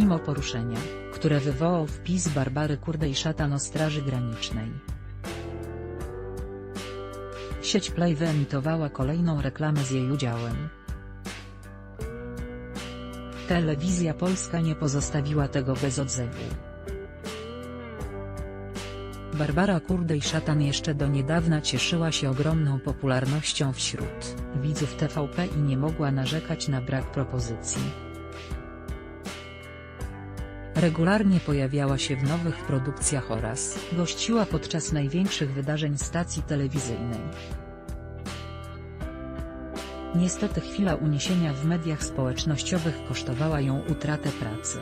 mimo poruszenia, które wywołał wpis Barbary Kurdej szatan o Straży Granicznej. Sieć Play wyemitowała kolejną reklamę z jej udziałem. Telewizja Polska nie pozostawiła tego bez odzewu. Barbara Kurdej szatan jeszcze do niedawna cieszyła się ogromną popularnością wśród widzów TVP i nie mogła narzekać na brak propozycji. Regularnie pojawiała się w nowych produkcjach oraz gościła podczas największych wydarzeń stacji telewizyjnej. Niestety chwila uniesienia w mediach społecznościowych kosztowała ją utratę pracy.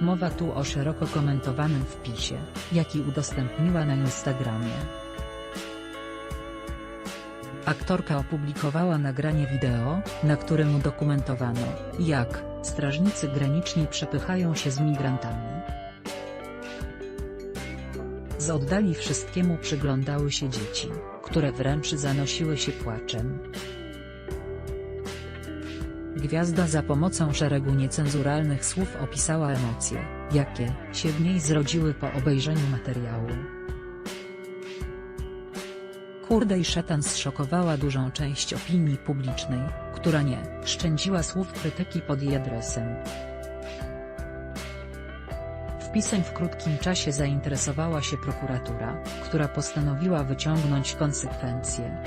Mowa tu o szeroko komentowanym wpisie, jaki udostępniła na Instagramie. Aktorka opublikowała nagranie wideo, na którym udokumentowano, jak strażnicy graniczni przepychają się z migrantami. Z oddali wszystkiemu przyglądały się dzieci, które wręcz zanosiły się płaczem. Gwiazda za pomocą szeregu niecenzuralnych słów opisała emocje, jakie się w niej zrodziły po obejrzeniu materiału. Kurdej szatan zszokowała dużą część opinii publicznej, która nie szczędziła słów krytyki pod jej adresem. Wpisem w krótkim czasie zainteresowała się prokuratura, która postanowiła wyciągnąć konsekwencje.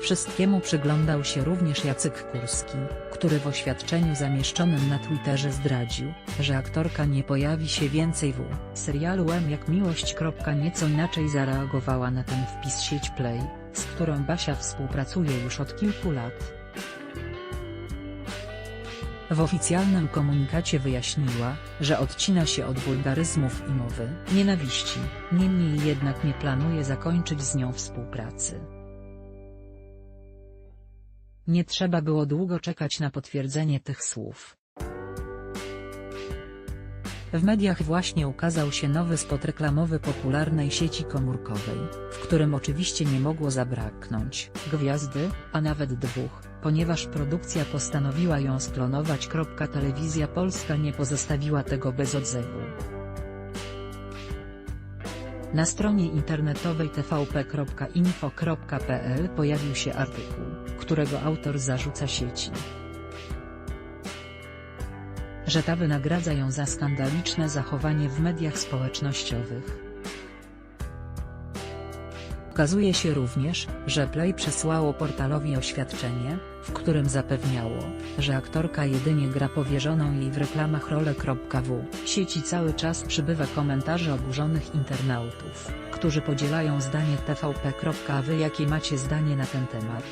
Wszystkiemu przyglądał się również Jacek Kurski, który w oświadczeniu zamieszczonym na Twitterze zdradził, że aktorka nie pojawi się więcej w serialu M jak miłość. Nieco inaczej zareagowała na ten wpis sieć Play, z którą Basia współpracuje już od kilku lat. W oficjalnym komunikacie wyjaśniła, że odcina się od wulgaryzmów i mowy nienawiści, niemniej jednak nie planuje zakończyć z nią współpracy. Nie trzeba było długo czekać na potwierdzenie tych słów. W mediach właśnie ukazał się nowy spot reklamowy popularnej sieci komórkowej, w którym oczywiście nie mogło zabraknąć gwiazdy, a nawet dwóch, ponieważ produkcja postanowiła ją sklonować. Telewizja Polska nie pozostawiła tego bez odzewu. Na stronie internetowej tvp.info.pl pojawił się artykuł, którego autor zarzuca sieci, że ta wynagradza ją za skandaliczne zachowanie w mediach społecznościowych. Okazuje się również, że Play przesłało portalowi oświadczenie, w którym zapewniało, że aktorka jedynie gra powierzoną jej w reklamach rolę. W sieci cały czas przybywa komentarzy oburzonych internautów, którzy podzielają zdanie TVP. Jakie macie zdanie na ten temat?